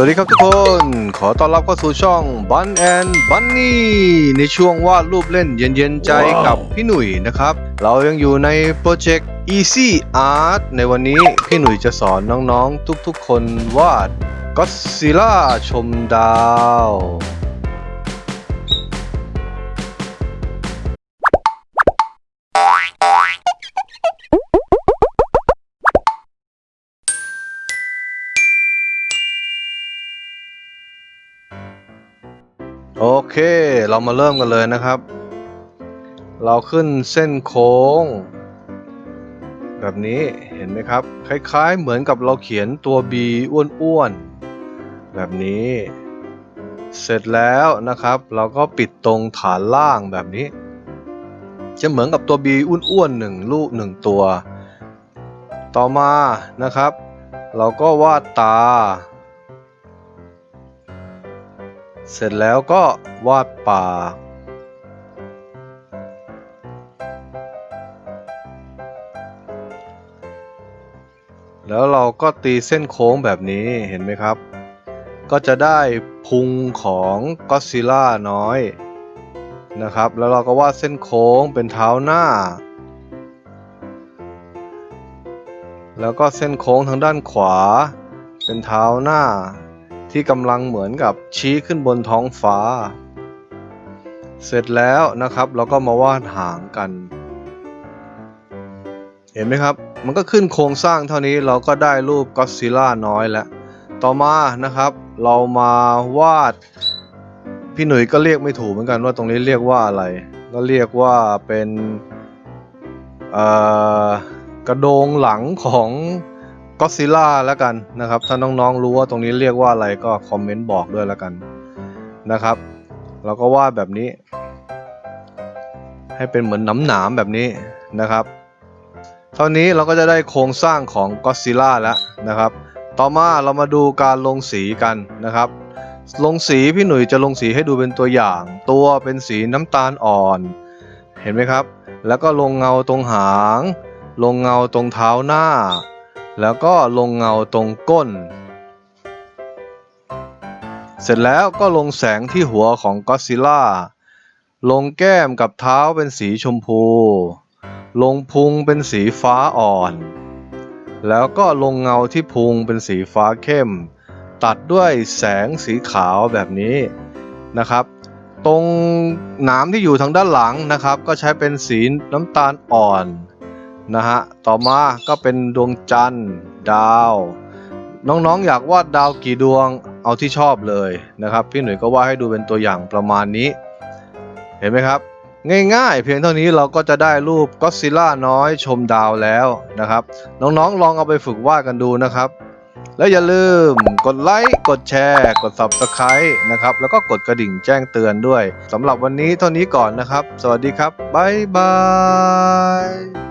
วัสดีครับทุกคน ขอต้อนรับเข้าสู่ช่อง Bun and Bunny ในช่วงวาดรูปเล่นเย็นๆใจกับพี่หนุ่ยนะครับ เรายังอยู่ในโปรเจกต์ Easy Art ในวันนี้พี่หนุ่ยจะสอนน้องๆ ทุกๆ คนวาดก็ d z i l l a ชมดาว โอเค เรามาเริ่มกันเลยนะครับ เราขึ้นเส้นโค้ง แบบนี้เห็นไหมครับ คล้ายๆ เหมือนกับเราเขียนตัว B อ้วนๆ แบบนี้ เสร็จแล้วนะครับ เราก็ปิดตรงฐานล่างแบบนี้ จะเหมือนกับตัว B อ้วนๆหนึ่งลูกหนึ่งตัว ต่อมานะครับ เราก็วาดตา เสร็จแล้วก็วาดปาแล้วเราก็ตีเส้นโค้งแบบนี้เห็นไหมครับ ก็จะได้พุงของก็ซิล่าน้อยนะครับ แล้วเราก็วาดเส้นโค้งเป็นเท้าหน้า แล้วก็เส้นโค้งทางด้านขวา เป็นเท้าหน้า ที่กำลังเหมือนกับชี้ขึ้นบนท้องฟ้า เสร็จแล้วนะครับเราก็มาวาดหางกัน เห็นไหมครับ มันก็ขึ้นโครงสร้างเท่านี้เราก็ได้รูปก็ซิล่าน้อยแล้ว ต่อมานะครับ เรามาวาด พี่หนุ่ยก็เรียกไม่ถูกเหมือนกันว่าตรงนี้เรียกว่าอะไร ก็เรียกว่าเป็นกระโดงหลังของ ก็ซิล่าแล้วกันนะครับ ถ้าน้องๆรู้ว่าตรงนี้เรียกว่าอะไรก็คอมเมนต์บอกด้วยแล้วกันนะครับ เราก็วาดแบบนี้ ให้เป็นเหมือนหนามหนามๆแบบนี้นะครับ เท่านี้เราก็จะได้โครงสร้างของก็ซิล่าแล้วนะครับ ต่อมาเรามาดูการลงสีกันนะครับ ลงสีพี่หนุ่ยจะลงสีให้ดูเป็นตัวอย่าง ตัวเป็นสีน้ำตาลอ่อน เห็นไหมครับ แล้วก็ลงเงาตรงหาง ลงเงาตรงเท้าหน้า แล้วก็ลงเงาตรงก้น เสร็จแล้วก็ลงแสงที่หัวของก็อดซิลล่า ลงแก้มกับเท้าเป็นสีชมพู ลงพุงเป็นสีฟ้าอ่อน แล้วก็ลงเงาที่พุงเป็นสีฟ้าเข้ม ตัดด้วยแสงสีขาวแบบนี้นะครับ ตรงหนามที่อยู่ทางด้านหลังนะครับ ก็ใช้เป็นสีน้ำตาลอ่อน นะฮะ ต่อมาก็เป็นดวงจันทร์ดาว น้องๆอยากวาดดาวกี่ดวงเอาที่ชอบเลยนะครับ พี่หนุ่ยก็วาดให้ดูเป็นตัวอย่างประมาณนี้ เห็นไหมครับ ง่ายๆ เพียงเท่านี้เราก็จะได้รูปก็ซิลล่าน้อยชมดาวแล้วนะครับ น้องๆลองเอาไปฝึกวาดกันดูนะครับแล้วอย่าลืมกดไลค์ กดแชร์ กด Subscribe นะครับ แล้วก็กดกระดิ่งแจ้งเตือนด้วยสำหรับวันนี้เท่านี้ก่อนนะครับ สวัสดีครับ บ๊ายบาย